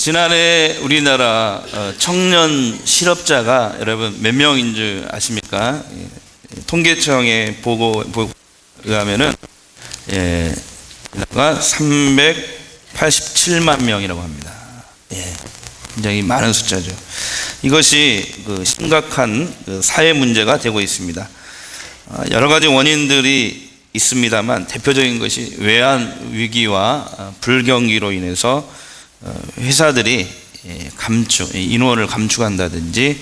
지난해 우리나라 어, 청년 실업자가 여러분 몇 명인 줄 아십니까? 예, 통계청의 보고 의하면은 예, 우리나라가 387만 명이라고 합니다. 예, 굉장히 많은 숫자죠. 이것이 그 심각한 그 사회 문제가 되고 있습니다. 어, 여러 가지 원인들이 있습니다만 대표적인 것이 외환 위기와 어, 불경기로 인해서 어, 회사들이 예, 감축 인원을 감축한다든지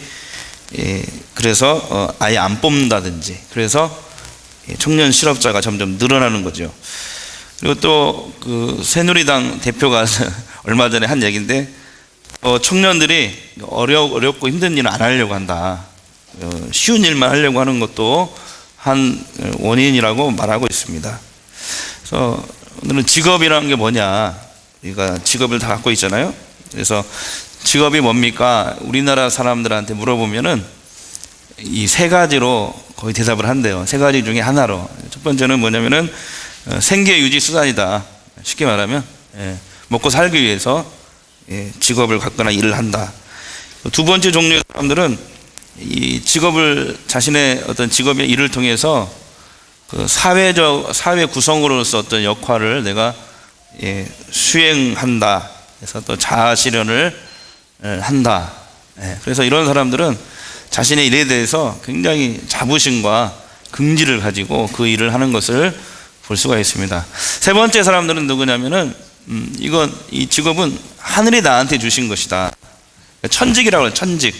예, 그래서 어, 아예 안 뽑는다든지 그래서 예, 청년 실업자가 점점 늘어나는 거죠. 그리고 또 그 새누리당 대표가 얼마 전에 한 얘기인데 어, 청년들이 어려 어렵고 힘든 일을 안 하려고 한다. 어, 쉬운 일만 하려고 하는 것도 한 원인이라고 말하고 있습니다. 그래서 오늘은 직업이라는 게 뭐냐? 우리가 직업을 다 갖고 있잖아요. 그래서 직업이 뭡니까? 우리나라 사람들한테 물어보면은 이 세 가지로 거의 대답을 한대요. 세 가지 중에 하나로. 첫 번째는 뭐냐면은 어, 생계 유지 수단이다. 쉽게 말하면 예, 먹고 살기 위해서 예, 직업을 갖거나 일을 한다. 두 번째 종류의 사람들은 이 직업을 자신의 어떤 직업의 일을 통해서 그 사회적 사회 구성으로서 어떤 역할을 내가 예, 수행한다. 그래서 또 자아 실현을 예, 한다. 예, 그래서 이런 사람들은 자신의 일에 대해서 굉장히 자부심과 긍지를 가지고 그 일을 하는 것을 볼 수가 있습니다. 세 번째 사람들은 누구냐면은 음, 이건 이 직업은 하늘이 나한테 주신 것이다. 천직이라고 해요. 천직.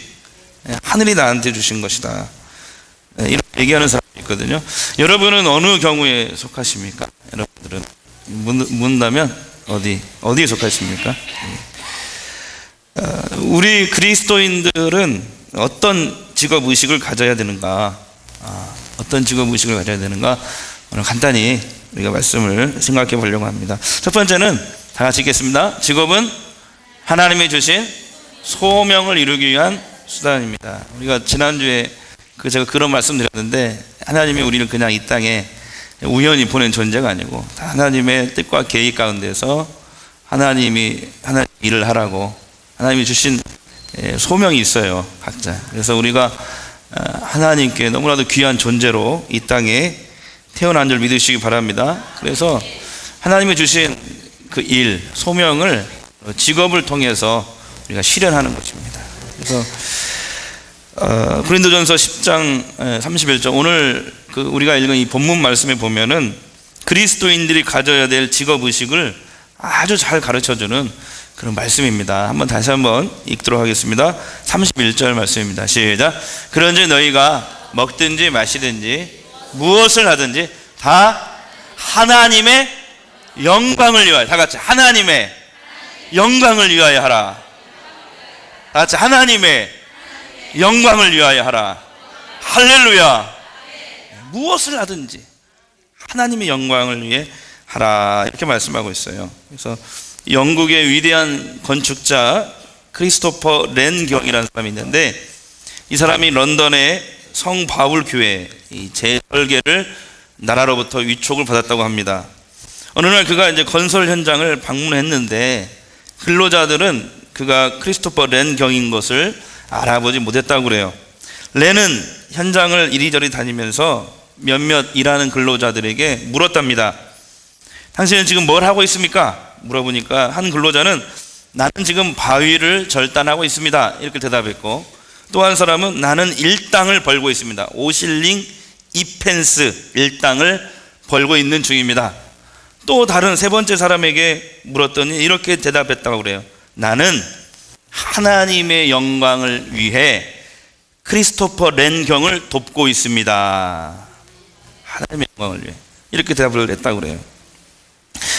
예, 하늘이 나한테 주신 것이다. 예, 이렇게 얘기하는 사람이 있거든요. 여러분은 어느 경우에 속하십니까? 여러분들은 묻- 묻는다면 어디 어디에 속하십니까? 예. 어, 우리 그리스도인들은 어떤 직업 의식을 가져야 되는가? 아, 어떤 직업 의식을 가져야 되는가? 오늘 간단히 우리가 말씀을 생각해 보려고 합니다. 첫 번째는 다 같이 읽겠습니다. 직업은 하나님이 주신 소명을 이루기 위한 수단입니다. 우리가 지난주에 그 제가 그런 말씀 드렸는데 하나님이 우리를 그냥 이 땅에 우연히 보낸 존재가 아니고 다 하나님의 뜻과 계획 가운데서 하나님이 하나님 일을 하라고 하나님이 주신 예, 소명이 있어요 각자. 그래서 우리가 어, 하나님께 너무나도 귀한 존재로 이 땅에 태어난 줄 믿으시기 바랍니다. 그래서 하나님이 주신 그 일, 소명을 직업을 통해서 우리가 실현하는 것입니다. 그래서 어, 고린도전서 10장 31절 오늘 그 우리가 읽은 이 본문 말씀에 보면은 그리스도인들이 가져야 될 직업 의식을 아주 잘 가르쳐 주는 그런 말씀입니다. 한번 다시 한번 읽도록 하겠습니다. 31절 말씀입니다. 시작. 그런지 너희가 먹든지 마시든지 무엇을 하든지 다 하나님의 영광을 위하여 다 같이 하나님의 영광을 위하여 하라. 다 같이 하나님의 영광을 위하여 하라. 할렐루야. 무엇을 하든지 하나님의 영광을 위해 하라. 이렇게 말씀하고 있어요. 그래서 영국의 위대한 건축자 크리스토퍼 렌 경이라는 사람이 있는데 이 사람이 런던의 성 바울 교회 이 재설계를 나라로부터 위촉을 받았다고 합니다. 어느 날 그가 이제 건설 현장을 방문했는데 근로자들은 그가 크리스토퍼 렌 경인 것을 알아보지 못했다고 그래요. 렌은 현장을 이리저리 다니면서 몇몇 일하는 근로자들에게 물었답니다. 당신은 지금 뭘 하고 있습니까? 물어보니까 한 근로자는 나는 지금 바위를 절단하고 있습니다. 이렇게 대답했고 또 한 사람은 나는 일당을 벌고 있습니다. 오실링 이펜스 일당을 벌고 있는 중입니다. 또 다른 세 번째 사람에게 물었더니 이렇게 대답했다고 그래요. 나는 하나님의 영광을 위해 크리스토퍼 렌경을 돕고 있습니다. 하나님의 영광을 위해 이렇게 대답을 했다고 그래요.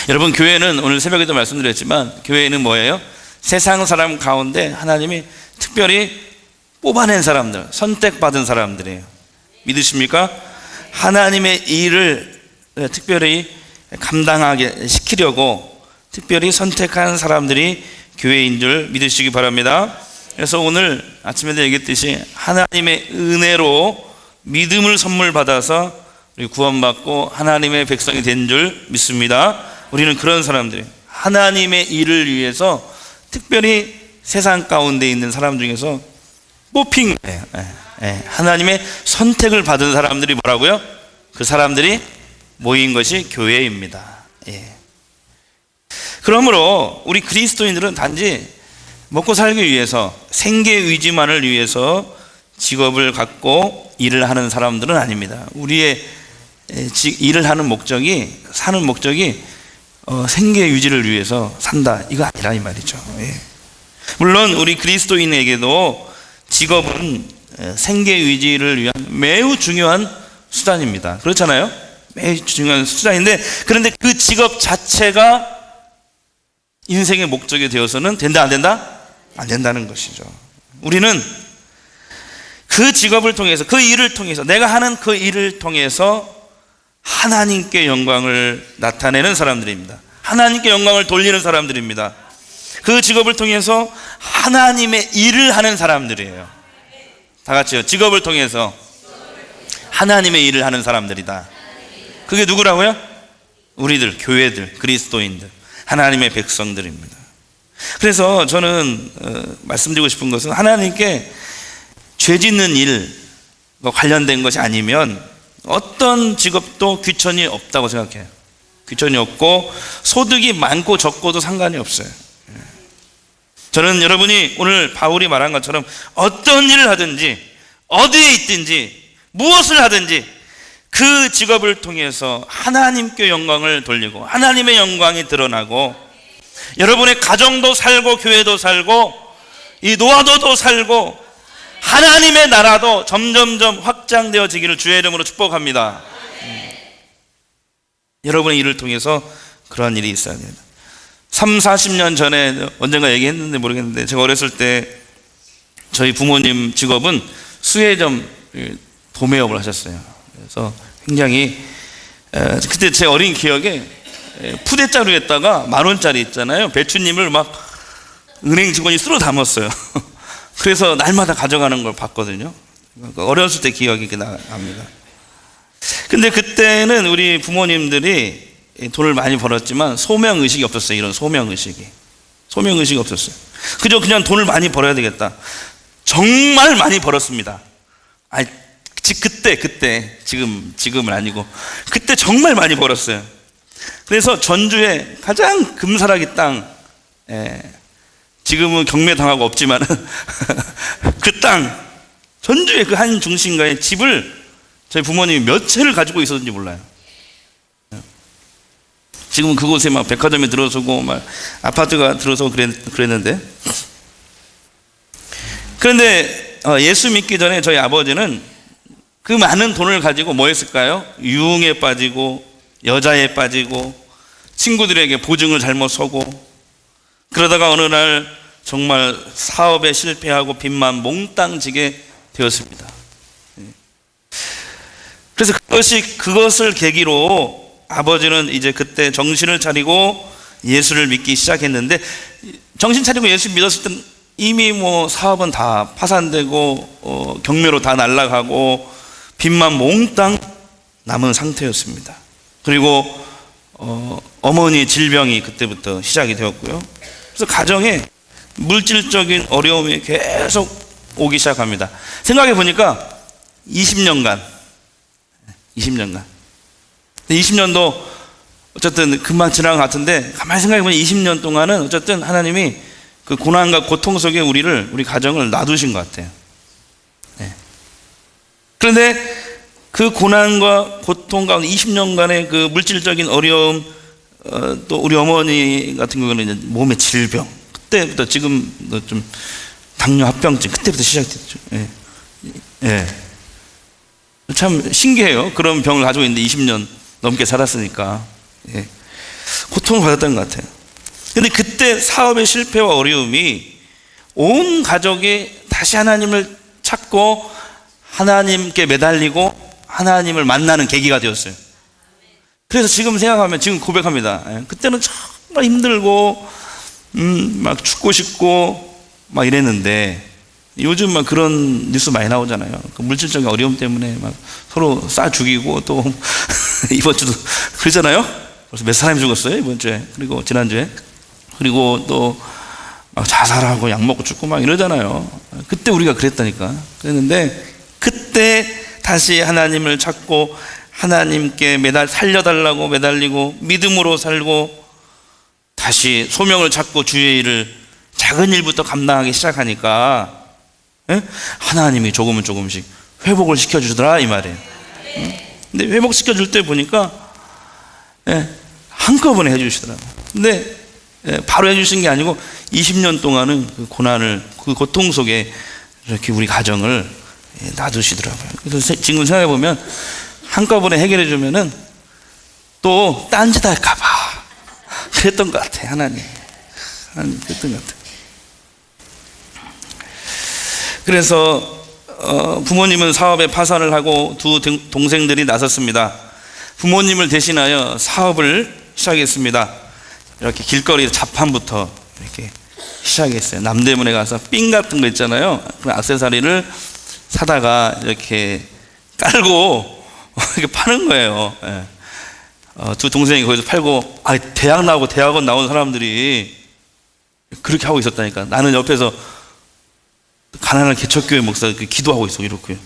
여러분 교회는 오늘 새벽에도 말씀드렸지만 교회는 뭐예요? 세상 사람 가운데 하나님이 특별히 뽑아낸 사람들, 선택받은 사람들이에요. 믿으십니까? 하나님의 일을 특별히 감당하게 시키려고 특별히 선택한 사람들이 교회인 줄 믿으시기 바랍니다. 그래서 오늘 아침에도 얘기했듯이 하나님의 은혜로 믿음을 선물 받아서 우리 구원받고 하나님의 백성이 된 줄 믿습니다. 우리는 그런 사람들이 하나님의 일을 위해서 특별히 세상 가운데 있는 사람 중에서 뽑힌 거예요. 예, 예. 하나님의 선택을 받은 사람들이 뭐라고요? 그 사람들이 모인 것이 교회입니다. 예. 그러므로 우리 그리스도인들은 단지 먹고 살기 위해서 생계 의지만을 위해서 직업을 갖고 일을 하는 사람들은 아닙니다. 우리의 일을 하는 목적이 사는 목적이 어, 생계 유지를 위해서 산다 이거 아니라 이 말이죠. 예. 물론 우리 그리스도인에게도 직업은 에, 생계 유지를 위한 매우 중요한 수단입니다. 그렇잖아요. 매우 중요한 수단인데 그런데 그 직업 자체가 인생의 목적이 되어서는 된다 안 된다? 안 된다는 것이죠. 우리는 그 직업을 통해서 그 일을 통해서 내가 하는 그 일을 통해서 하나님께 영광을 나타내는 사람들입니다. 하나님께 영광을 돌리는 사람들입니다. 그 직업을 통해서 하나님의 일을 하는 사람들이에요. 다 같이요. 직업을 통해서 하나님의 일을 하는 사람들이다. 그게 누구라고요? 우리들, 교회들, 그리스도인들, 하나님의 백성들입니다. 그래서 저는 어, 말씀드리고 싶은 것은 하나님께 죄 짓는 일과 관련된 것이 아니면 어떤 직업도 귀천이 없다고 생각해요. 귀천이 없고 소득이 많고 적고도 상관이 없어요. 예. 저는 여러분이 오늘 바울이 말한 것처럼 어떤 일을 하든지 어디에 있든지 무엇을 하든지 그 직업을 통해서 하나님께 영광을 돌리고 하나님의 영광이 드러나고 여러분의 가정도 살고 교회도 살고 이 노아도도 살고 하나님의 나라도 점점점 확장되어지기를 주의 이름으로 축복합니다. 음. 여러분의 일을 통해서 그러한 일이 있어야 됩니다. 3, 40년 전에 언젠가 얘기했는데 모르겠는데 제가 어렸을 때 저희 부모님 직업은 수혜점 도매업을 하셨어요. 그래서 굉장히 에, 그때 제 어린 기억에 에, 푸대자루 에다가 만 원짜리 있잖아요. 배추님을 막 은행 직원이 쓸어 담았어요. 그래서 날마다 가져가는 걸 봤거든요. 어렸을 때 기억이 납니다. 근데 그때는 우리 부모님들이 돈을 많이 벌었지만 소명 의식이 없었어요. 이런 소명 의식이. 소명 의식이 없었어요. 그저 그냥 돈을 많이 벌어야 되겠다. 정말 많이 벌었습니다. 아, 지 그때 그때 지금 지금은 아니고 그때 정말 많이 벌었어요. 그래서 전주에 가장 금사라기 땅 예, 지금은 경매 당하고 없지만 그 땅 전주의 그 한 중심가에 집을 저희 부모님이 몇 채를 가지고 있었는지 몰라요. 지금은 그곳에 막 백화점이 들어서고 막 아파트가 들어서고 그랬, 그랬는데 그런데 어, 예수 믿기 전에 저희 아버지는 그 많은 돈을 가지고 뭐 했을까요? 유흥에 빠지고 여자에 빠지고 친구들에게 보증을 잘못 서고 그러다가 어느 날 정말 사업에 실패하고 빚만 몽땅 지게 되었습니다. 예. 그래서 그것이 그것을 계기로 아버지는 이제 그때 정신을 차리고 예수를 믿기 시작했는데 정신 차리고 예수 믿었을 땐 이미 뭐 사업은 다 파산되고 어, 경매로 다 날라가고 빚만 몽땅 남은 상태였습니다. 그리고 어, 어머니 질병이 그때부터 시작이 되었고요. 그래서 가정에 물질적인 어려움이 계속 오기 시작합니다. 생각해 보니까 20년간, 20년간. 20년도 어쨌든 금방 지난 것 같은데 가만히 생각해 보면 20년 동안은 어쨌든 하나님이 그 고난과 고통 속에 우리를 우리 가정을 놔두신 것 같아요. 네. 그런데 그 고난과 고통 가운데 20년간의 그 물질적인 어려움 어, 또 우리 어머니 같은 경우는 몸의 질병 그때부터 지금 좀 당뇨 합병증 그때부터 시작됐죠. 예. 예. 참 신기해요. 그런 병을 가지고 있는데 20년 넘게 살았으니까 예. 고통을 받았던 것 같아요. 근데 그때 사업의 실패와 어려움이 온 가족이 다시 하나님을 찾고 하나님께 매달리고 하나님을 만나는 계기가 되었어요. 그래서 지금 생각하면 지금 고백합니다. 예, 그때는 정말 힘들고 음, 막 죽고 싶고 막 이랬는데 요즘 막 그런 뉴스 많이 나오잖아요. 그 물질적인 어려움 때문에 막 서로 싸 죽이고 또 이번 주도 그러잖아요. 벌써 몇 사람이 죽었어요 이번 주에 그리고 지난 주에 그리고 또막 자살하고 약 먹고 죽고 막 이러잖아요. 그때 우리가 그랬다니까. 그랬는데 그때 다시 하나님을 찾고 하나님께 매달 살려달라고 매달리고 믿음으로 살고 다시 소명을 찾고 주의 일을 작은 일부터 감당하기 시작하니까 예? 하나님이 조금은 조금씩 회복을 시켜주더라 이 말이에요. 응? 근데 회복시켜 줄 때 보니까 예, 한꺼번에 해주시더라고요. 근데 예, 바로 해주신 게 아니고 20년 동안은 그 고난을 그 고통 속에 이렇게 우리 가정을 예, 놔두시더라고요. 그래서 세- 지금 생각해 보면 한꺼번에 해결해 주면은 또 딴짓 할까봐 그랬던 것 같아 하나님. 하나님 그랬던 것 같아. 그래서 어, 부모님은 사업에 파산을 하고 두 등- 동생들이 나섰습니다. 부모님을 대신하여 사업을 시작했습니다. 이렇게 길거리 자판부터 이렇게 시작했어요. 남대문에 가서 삥 같은 거 있잖아요. 그 액세서리를 사다가 이렇게 깔고 이렇게 파는 거예요. 예. 어, 두 동생이 거기서 팔고 아, 대학 나오고 대학원 나온 사람들이 그렇게 하고 있었다니까. 나는 옆에서 가난한 개척교회 목사 그 기도하고 있어 이렇게.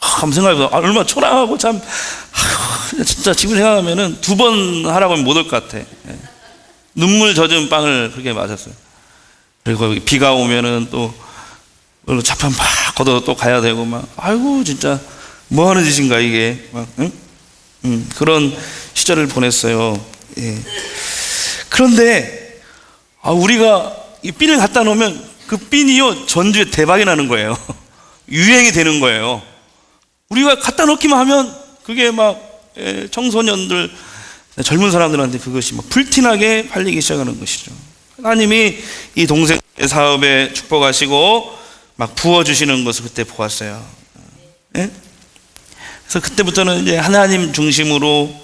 참 생각해보면 아, 얼마나 초라하고 참 아휴, 진짜 지금 생각하면은 두 번 하라고 하면 못 올 것 같아. 예. 눈물 젖은 빵을 그렇게 맞았어요. 그리고 비가 오면은 또 자판 막 걷어 또 가야 되고 막 아이고 진짜 뭐 하는 짓인가 이게 막 응? 음, 그런 시절을 보냈어요. 예. 그런데 아, 우리가 이 핀을 갖다 놓으면 그 핀이요 전주에 대박이 나는 거예요. 유행이 되는 거예요. 우리가 갖다 놓기만 하면 그게 막 예, 청소년들 젊은 사람들한테 그것이 막 불티나게 팔리기 시작하는 것이죠. 하나님이 이 동생의 사업에 축복하시고 막 부어주시는 것을 그때 보았어요. 예? 그래서 그때부터는 이제 하나님 중심으로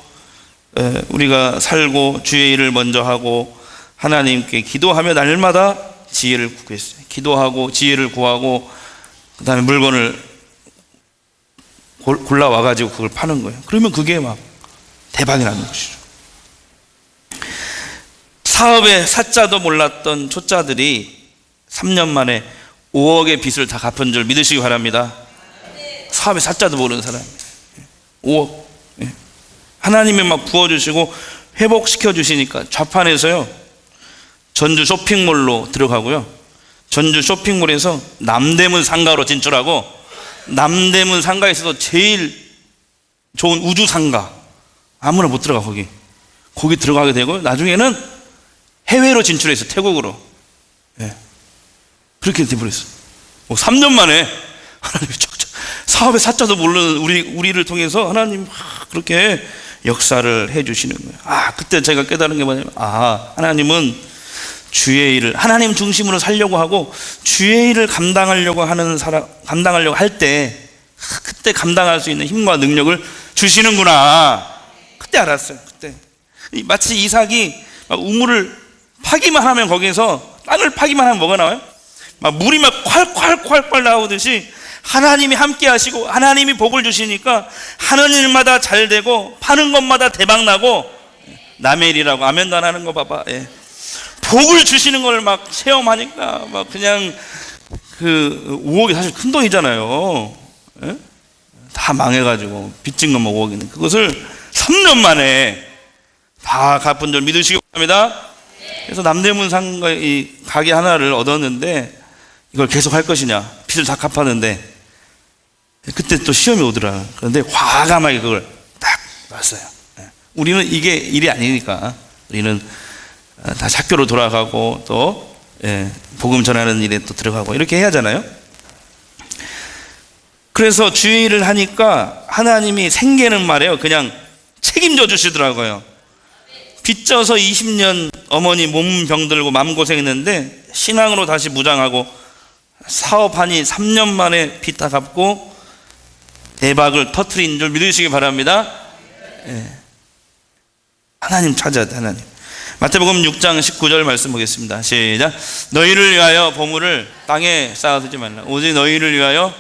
에, 우리가 살고 주의 일을 먼저 하고 하나님께 기도하며 날마다 지혜를 구했어요. 기도하고 지혜를 구하고 그 다음에 물건을 골- 골라와 가지고 그걸 파는 거예요. 그러면 그게 막 대박이 나는 것이죠. 사업의 사자도 몰랐던 초짜들이 3년 만에 5억의 빚을 다 갚은 줄 믿으시기 바랍니다. 사업의 사자도 모르는 사람. 5억. 예. 하나님이 막 부어주시고 회복시켜 주시니까 좌판에서요. 전주 쇼핑몰로 들어가고요. 전주 쇼핑몰에서 남대문 상가로 진출하고 남대문 상가에서도 제일 좋은 우주 상가 아무나 못 들어가 거기. 거기 들어가게 되고 나중에는 해외로 진출해서 태국으로. 예. 그렇게 돼버렸어. 뭐 3년 만에 하나님이 척척 사업의 사자도 모르는 우리 우리를 통해서 하나님 그렇게 역사를 해주시는 거예요. 아 그때 제가 깨달은 게 뭐냐면 아 하나님은 주의 일을 하나님 중심으로 살려고 하고 주의 일을 감당하려고 하는 사람 감당하려고 할 때 그때 감당할 수 있는 힘과 능력을 주시는구나. 그때 알았어요. 그때 이- 마치 이삭이 막 우물을 파기만 하면 거기에서 땅을 파기만 하면 뭐가 나와요? 막 물이 막 콸콸콸콸 나오듯이 하나님이 함께 하시고 하나님이 복을 주시니까 하는 일마다 잘 되고 파는 것마다 대박 나고 남의 일이라고 아멘도 안 하는 거 봐봐. 예. 복을 주시는 걸 막 체험하니까 막 그냥 그 5억이 사실 큰 돈이잖아요. 예? 다 망해가지고 빚진 것만 5억인데 그것을 3년 만에 다 갚은 줄 믿으시기 바랍니다. 그래서 남대문 상가 이 가게 하나를 얻었는데 이걸 계속 할 것이냐 빚을 다 갚았는데 그때 또 시험이 오더라. 그런데 과감하게 그걸 딱 놨어요. 예. 우리는 이게 일이 아니니까 우리는 어, 다시 학교로 돌아가고 또 예, 복음 전하는 일에 또 들어가고 이렇게 해야 하잖아요. 그래서 주의를 하니까 하나님이 생계는 말이에요. 그냥 책임져 주시더라고요. 빚져서 20년 어머니 몸 병들고 마음고생했는데 신앙으로 다시 무장하고 사업하니 3년 만에 빚다 갚고 대박을 터트린 줄 믿으시기 바랍니다. 예. 하나님 찾아야 돼, 하나님. 마태복음 6장 19절 말씀 보겠습니다. 시작. 너희를 위하여 보물을 땅에 쌓아두지 말라. 오직 너희를 위하여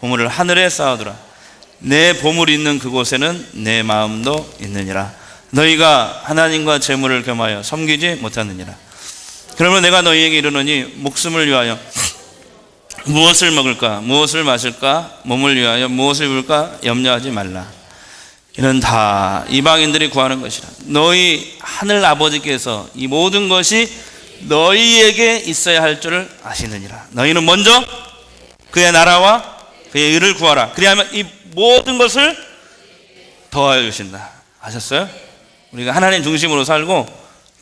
보물을 하늘에 쌓아두라. 내 보물이 있는 그곳에는 내 마음도 있느니라. 너희가 하나님과 재물을 겸하여 섬기지 못하느니라. 그러면 내가 너희에게 이르노니 목숨을 위하여 무엇을 먹을까? 무엇을 마실까? 몸을 위하여 무엇을 입을까? 염려하지 말라. 이는 다 이방인들이 구하는 것이라. 너희 하늘 아버지께서 이 모든 것이 너희에게 있어야 할 줄을 아시느니라. 너희는 먼저 그의 나라와 그의 의를 구하라. 그리하면 이 모든 것을 더하여 주신다. 아셨어요? 우리가 하나님 중심으로 살고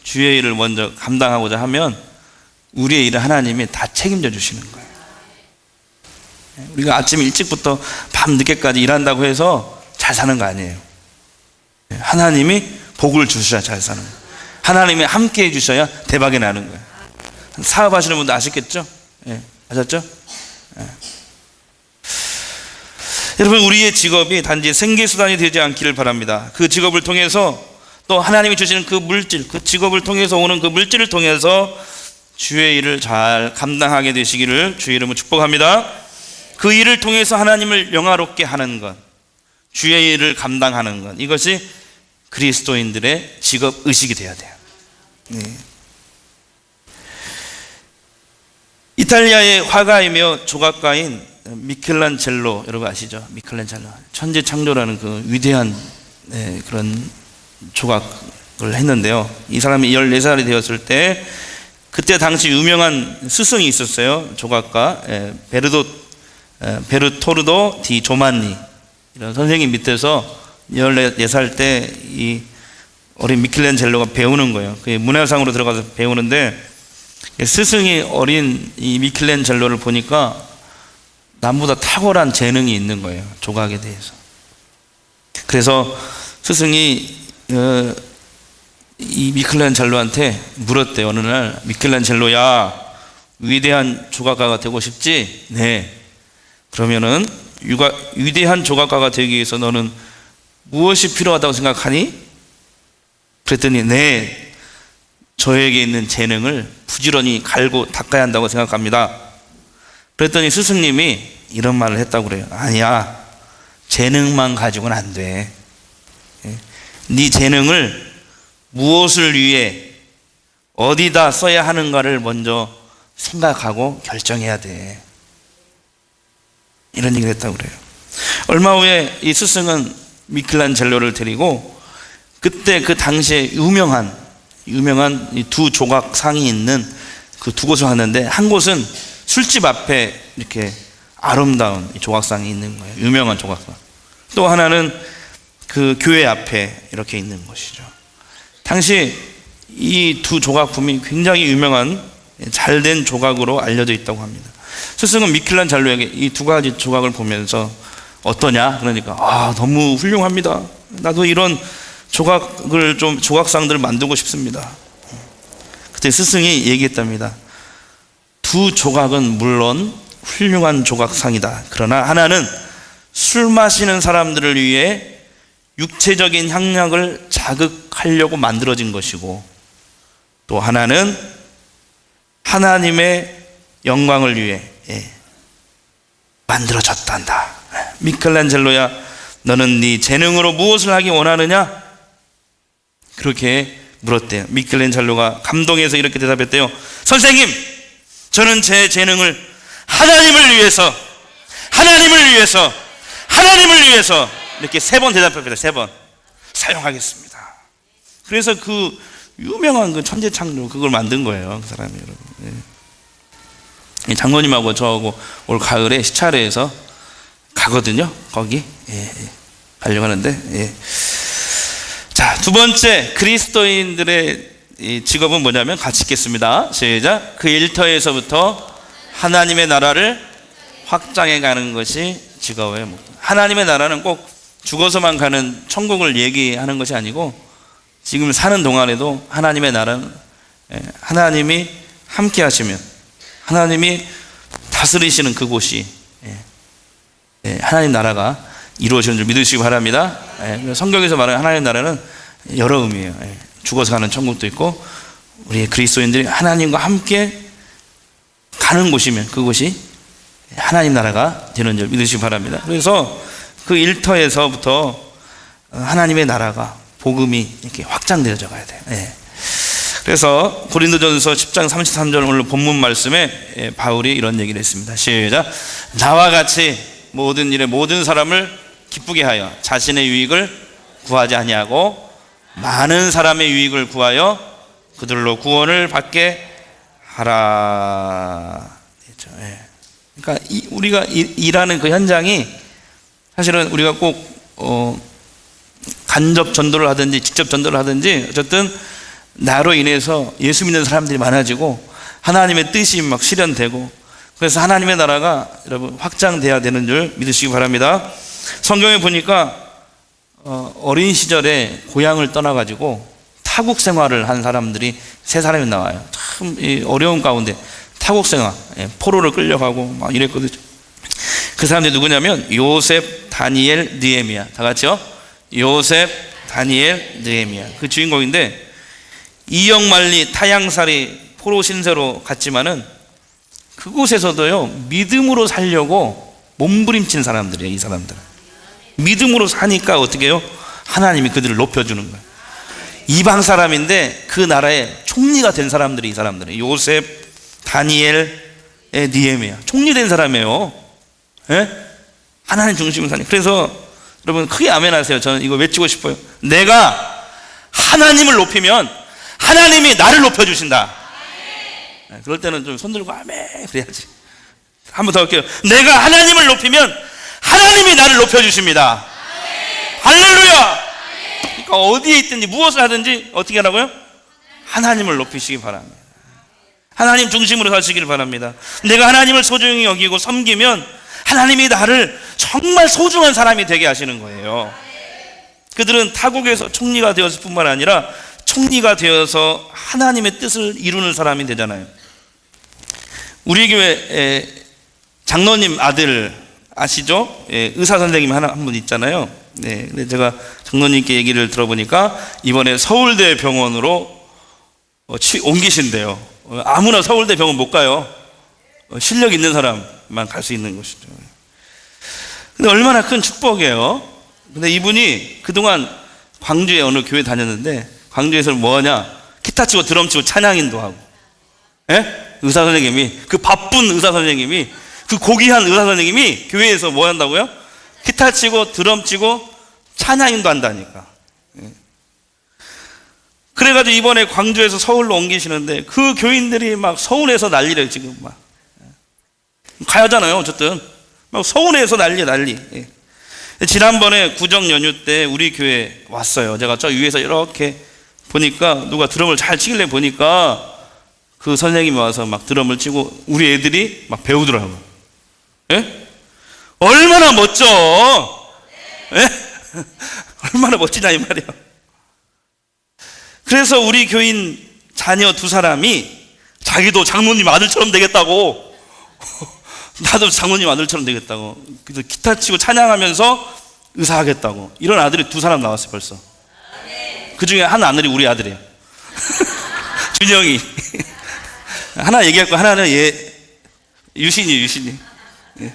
주의 일을 먼저 감당하고자 하면 우리의 일을 하나님이 다 책임져 주시는 거예요 우리가 아침 일찍부터 밤 늦게까지 일한다고 해서 잘 사는 거 아니에요. 하나님이 복을 주셔야 잘 사는 거예요. 하나님이 함께 해주셔야 대박이 나는 거예요. 사업하시는 분도 아시겠죠? 예, 아셨죠? 예. 여러분, 우리의 직업이 단지 생계수단이 되지 않기를 바랍니다. 그 직업을 통해서 또 하나님이 주시는 그 물질, 그 직업을 통해서 오는 그 물질을 통해서 주의 일을 잘 감당하게 되시기를 주의 이름으로 축복합니다. 그 일을 통해서 하나님을 영화롭게 하는 것, 주의 일을 감당하는 것, 이것이 그리스도인들의 직업 의식이 되어야 돼요. 네. 이탈리아의 화가이며 조각가인 미켈란젤로 여러분 아시죠? 미켈란젤로 천재 창조라는 그 위대한 네, 그런 조각을 했는데요. 이 사람이 14살이 되었을 때 그때 당시 유명한 스승이 있었어요. 조각가 예, 베르도 에, 베르토르도 디 조만니 이런 선생님 밑에서 14살 때 이 어린 미켈란젤로가 배우는 거예요. 그 문화상으로 들어가서 배우는데 스승이 어린 이 미켈란젤로를 보니까 남보다 탁월한 재능이 있는 거예요. 조각에 대해서. 그래서 스승이 어, 이 미켈란젤로한테 물었대요. 어느 날 미켈란젤로야 위대한 조각가가 되고 싶지? 네. 그러면은 유가, 위대한 조각가가 되기 위해서 너는 무엇이 필요하다고 생각하니? 그랬더니 네 저에게 있는 재능을 부지런히 갈고 닦아야 한다고 생각합니다. 그랬더니 스승님이 이런 말을 했다고 그래요. 아니야 재능만 가지고는 안 돼. 예. 네 재능을 무엇을 위해 어디다 써야 하는가를 먼저 생각하고 결정해야 돼. 이런 얘기를 했다고 그래요. 얼마 후에 이 스승은 미켈란젤로를 데리고 그때 그 당시에 유명한 유명한 이두 조각 상이 있는 그 두 곳을 갔는데 한 곳은 술집 앞에 이렇게 아름다운 이 조각상이 있는 거예요. 유명한 조각상. 또 하나는 그 교회 앞에 이렇게 있는 것이죠. 당시 이 두 조각품이 굉장히 유명한 잘된 조각으로 알려져 있다고 합니다. 스승은 미켈란젤로에게 이 두 가지 조각을 보면서 어떠냐? 그러니까 아 너무 훌륭합니다. 나도 이런 조각을 좀 조각상들을 만들고 싶습니다. 그때 스승이 얘기했답니다. 두 조각은 물론 훌륭한 조각상이다. 그러나 하나는 술 마시는 사람들을 위해 육체적인 향락을 자극하려고 만들어진 것이고 또 하나는 하나님의 영광을 위해 예, 만들어졌단다. 미켈란젤로야, 너는 네 재능으로 무엇을 하기 원하느냐? 그렇게 물었대요. 미켈란젤로가 감동해서 이렇게 대답했대요. 선생님, 저는 제 재능을 하나님을 위해서, 하나님을 위해서, 하나님을 위해서 이렇게 세 번 대답합니다. 세 번 사용하겠습니다. 그래서 그 유명한 그 천재 창조 그걸 만든 거예요. 그 사람이 여러분. 예. 장로님하고 저하고 올 가을에 시차례에서 가거든요. 거기 예, 예. 가려고 하는데 예. 자, 두 번째 그리스도인들의 이 직업은 뭐냐면 같이 읽겠습니다. 시작. 그 일터에서부터 하나님의 나라를 확장해 가는 것이 직업의 목. 하나님의 나라는 꼭 죽어서만 가는 천국을 얘기하는 것이 아니고 지금 사는 동안에도 하나님의 나라는 예, 하나님이 함께 하시면 하나님이 다스리시는 그곳이 예, 예, 하나님 나라가 이루어지는 줄 믿으시기 바랍니다. 예, 성경에서 말하는 하나님 나라는 여러 의미예요. 예, 죽어서 가는 천국도 있고 우리 그리스도인들이 하나님과 함께 가는 곳이면 그곳이 하나님 나라가 되는 줄 믿으시기 바랍니다. 그래서 그 일터에서부터 하나님의 나라가 복음이 이렇게 확장되어져 가야 돼요. 예. 그래서 고린도전서 10장 33절 오늘 본문 말씀에 예, 바울이 이런 얘기를 했습니다. 시작. 나와 같이 모든 일에 모든 사람을 기쁘게 하여 자신의 유익을 구하지 아니하고 많은 사람의 유익을 구하여 그들로 구원을 받게 하라. 예. 그러니까 이- 우리가 일- 일하는 그 현장이 사실은 우리가 꼭 어, 간접 전도를 하든지 직접 전도를 하든지 어쨌든 나로 인해서 예수 믿는 사람들이 많아지고 하나님의 뜻이 막 실현되고 그래서 하나님의 나라가 여러분 확장돼야 되는 줄 믿으시기 바랍니다. 성경에 보니까 어, 어린 시절에 고향을 떠나가지고 타국 생활을 한 사람들이 세 사람이 나와요. 참이 어려운 가운데 타국 생활, 예, 포로를 끌려가고 막 이랬거든요. 그 사람들이 누구냐면 요셉, 다니엘, 느헤미야. 다 같이요. 요셉, 다니엘, 느헤미야. 그 주인공인데 이영만리 타양살이 포로 신세로 갔지만은 그곳에서도요 믿음으로 살려고 몸부림친 사람들이에요 이 사람들 믿음으로 사니까 어떻게 해요? 하나님이 그들을 높여주는 거예요 이방 사람인데 그 나라의 총리가 된 사람들이 이 사람들은. 요셉 다니엘 니에미야. 총리 된 사람이에요. 예? 하나님 중심으로 사니 그래서 여러분 크게 아멘하세요. 저는 이거 외치고 싶어요. 내가 하나님을 높이면 하나님이 나를 높여주신다. 네, 그럴 때는 좀 손 들고 아멘 그래야지. 한 번 더 할게요. 내가 하나님을 높이면 하나님이 나를 높여주십니다. 할렐루야. 그러니까 어디에 있든지 무엇을 하든지 어떻게 하라고요? 하나님을 높이시기 바랍니다. 하나님 중심으로 사시기를 바랍니다. 내가 하나님을 소중히 여기고 섬기면 하나님이 나를 정말 소중한 사람이 되게 하시는 거예요. 그들은 타국에서 총리가 되었을 뿐만 아니라 총리가 되어서 하나님의 뜻을 이루는 사람이 되잖아요. 우리 교회 장로님 아들 아시죠? 예, 의사 선생님 하나 한 분 있잖아요. 네, 근데 제가 장로님께 얘기를 들어보니까 이번에 서울대 병원으로 어, 치- 옮기신대요. 어, 아무나 서울대 병원 못 가요. 어, 실력 있는 사람만 갈 수 있는 곳이죠. 근데 얼마나 큰 축복이에요. 근데 이분이 그동안 광주에 어느 교회 다녔는데 광주에서 뭐 하냐? 기타 치고 드럼 치고 찬양 인도 하고. 예? 의사 선생님이 그 바쁜 의사 선생님이 그 고귀한 의사 선생님이 교회에서 뭐 한다고요? 기타 치고 드럼 치고 찬양 인도 한다니까. 예. 그래가지고 이번에 광주에서 서울로 옮기시는데 그 교인들이 막 서울에서 난리래요 지금 막 예. 가야잖아요 어쨌든 막 서울에서 난리 난리 예. 지난번에 구정 연휴 때 우리 교회 왔어요. 제가 저 위에서 이렇게 보니까 누가 드럼을 잘 치길래 보니까 그 선생님이 와서 막 드럼을 치고 우리 애들이 막 배우더라고요. 예? 얼마나 멋져! 예? 얼마나 멋지냐 이 말이야. 그래서 우리 교인 자녀 두 사람이 자기도 장모님 아들처럼 되겠다고 나도 장모님 아들처럼 되겠다고. 기타 치고 찬양하면서 의사하겠다고. 이런 아들이 두 사람 나왔어요, 벌써. 그 중에 한 아들이 우리 아들이에요. 준영이. 하나 얘기할 거, 하나는 얘, 유신이, 유신이. 예.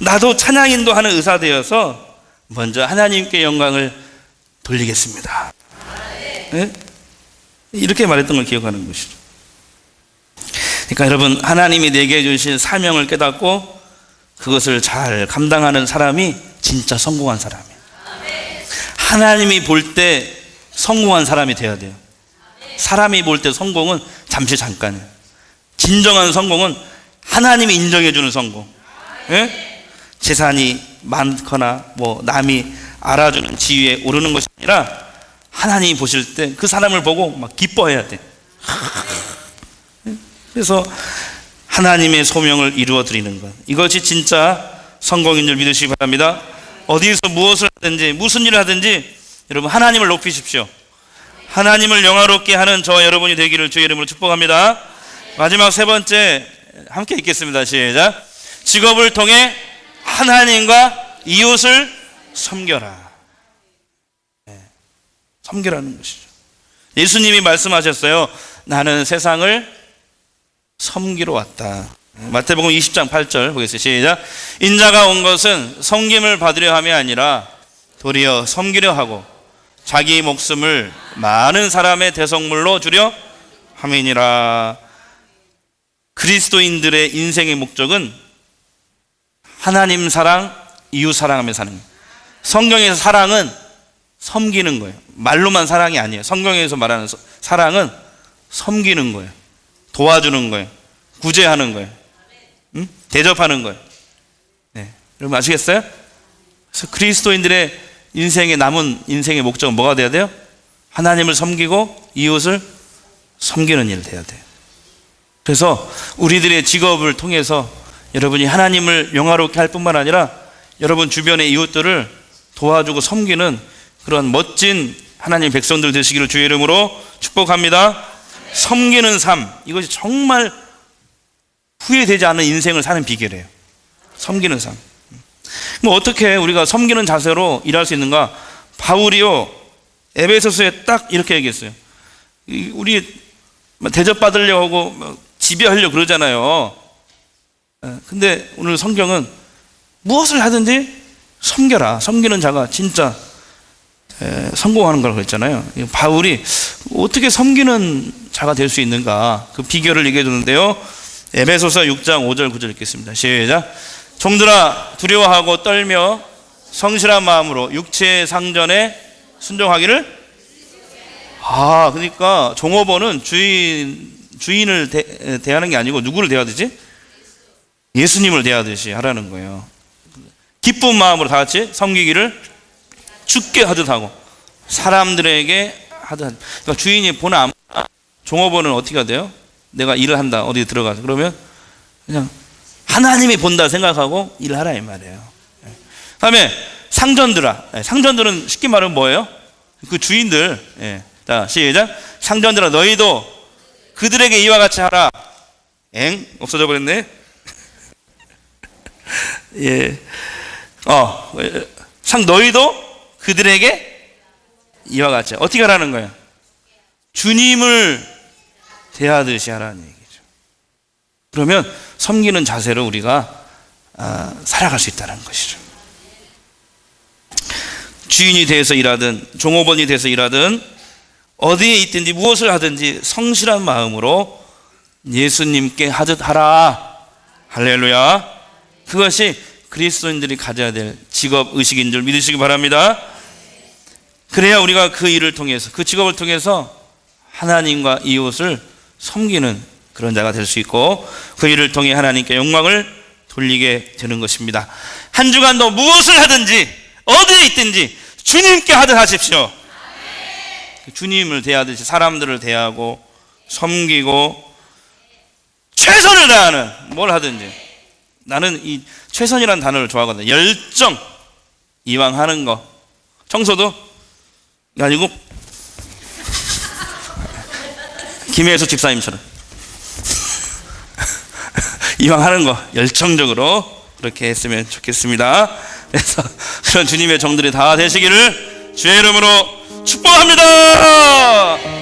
나도 찬양 인도 하는 의사 되어서 먼저 하나님께 영광을 돌리겠습니다. 예? 이렇게 말했던 걸 기억하는 것이죠. 그러니까 여러분 하나님이 내게 주신 사명을 깨닫고 그것을 잘 감당하는 사람이 진짜 성공한 사람이에요. 하나님이 볼 때 성공한 사람이 돼야 돼요. 사람이 볼 때 성공은 잠시 잠깐이에요. 진정한 성공은 하나님이 인정해 주는 성공. 예? 재산이 많거나 뭐 남이 알아주는 지위에 오르는 것이 아니라 하나님이 보실 때 그 사람을 보고 막 기뻐해야 돼. 그래서 하나님의 소명을 이루어 드리는 것. 이것이 진짜 성공인 줄 믿으시기 바랍니다. 어디에서 무엇을 하든지 무슨 일을 하든지 여러분 하나님을 높이십시오. 하나님을 영화롭게 하는 저와 여러분이 되기를 주의 이름으로 축복합니다. 마지막 세 번째 함께 읽겠습니다. 시작. 직업을 통해 하나님과 이웃을 섬겨라. 네. 섬겨라는 것이죠. 예수님이 말씀하셨어요. 나는 세상을 섬기러 왔다. 마태복음 20장 8절 보겠습니다. 시작. 인자가 온 것은 섬김을 받으려 함이 아니라 도리어 섬기려 하고 자기 목숨을 많은 사람의 대성물로 주려 아멘이라. 그리스도인들의 인생의 목적은 하나님 사랑, 이웃 사랑하며 사는 거예요. 성경에서 사랑은 섬기는 거예요. 말로만 사랑이 아니에요. 성경에서 말하는 서- 사랑은 섬기는 거예요. 도와주는 거예요. 구제하는 거예요. 응? 대접하는 거예요. 네. 여러분 아시겠어요? 그래서 그리스도인들의 인생의 남은 인생의 목적은 뭐가 돼야 돼요? 하나님을 섬기고 이웃을 섬기는 일 돼야 돼요. 그래서 우리들의 직업을 통해서 여러분이 하나님을 영화롭게 할 뿐만 아니라 여러분 주변의 이웃들을 도와주고 섬기는 그런 멋진 하나님 백성들 되시기를 주의 이름으로 축복합니다. 섬기는 삶 이것이 정말 후회되지 않는 인생을 사는 비결이에요. 섬기는 삶. 뭐 어떻게 우리가 섬기는 자세로 일할 수 있는가? 바울이요 에베소서에 딱 이렇게 얘기했어요. 이- 우리 뭐 대접받으려고 지배하려고 그러잖아요. 예, 근데 오늘 성경은 무엇을 하든지 섬겨라. 섬기는 자가 진짜 에, 성공하는 걸 그랬잖아요. 이 바울이 어떻게 섬기는 자가 될 수 있는가 그 비결을 얘기해 주는데요. 에베소서 6장 5절 9절 읽겠습니다. 시작. 종들아 두려워하고 떨며 성실한 마음으로 육체의 상전에 순종하기를 아 그러니까 종업원은 주인 주인을 대, 대하는 게 아니고 누구를 대해야 되지? 예수님을 대하듯이 하라는 거예요. 기쁜 마음으로 다 같이 섬기기를 죽게 하듯 하고 사람들에게 하듯 하듯. 그러니까 주인이 보나 종업원은 어떻게 돼요? 내가 일을 한다 어디 들어가서 그러면 그냥 하나님이 본다 생각하고 일을 하라 이 말이에요. 예. 다음에 상전들아 예, 상전들은 쉽게 말하면 뭐예요? 그 주인들 예. 자 시작 상전들아 너희도 그들에게 이와 같이 하라 엥 없어져 버렸네 예. 어, 상 너희도 그들에게 이와 같이 어떻게 하라는 거야? 주님을 대하듯이 하라는 얘기죠. 그러면 섬기는 자세로 우리가 아, 살아갈 수 있다는 것이죠. 주인이 돼서 일하든 종업원이 돼서 일하든 어디에 있든지 무엇을 하든지 성실한 마음으로 예수님께 하듯 하라. 할렐루야. 그것이 그리스도인들이 가져야 될 직업 의식인 줄 믿으시기 바랍니다. 그래야 우리가 그 일을 통해서 그 직업을 통해서 하나님과 이웃을 섬기는 그런 자가 될 수 있고 그 일을 통해 하나님께 영광을 돌리게 되는 것입니다. 한 주간도 무엇을 하든지 어디에 있든지 주님께 하듯 하십시오. 주님을 대하듯이 사람들을 대하고 섬기고 최선을 다하는 뭘 하든지 나는 이 최선이라는 단어를 좋아하거든요. 열정 이왕 하는 거 청소도 아니고 김혜수 집사님처럼 이왕 하는 거 열정적으로 그렇게 했으면 좋겠습니다. 그래서 그런 주님의 정들이 다 되시기를 주의 이름으로 축복합니다.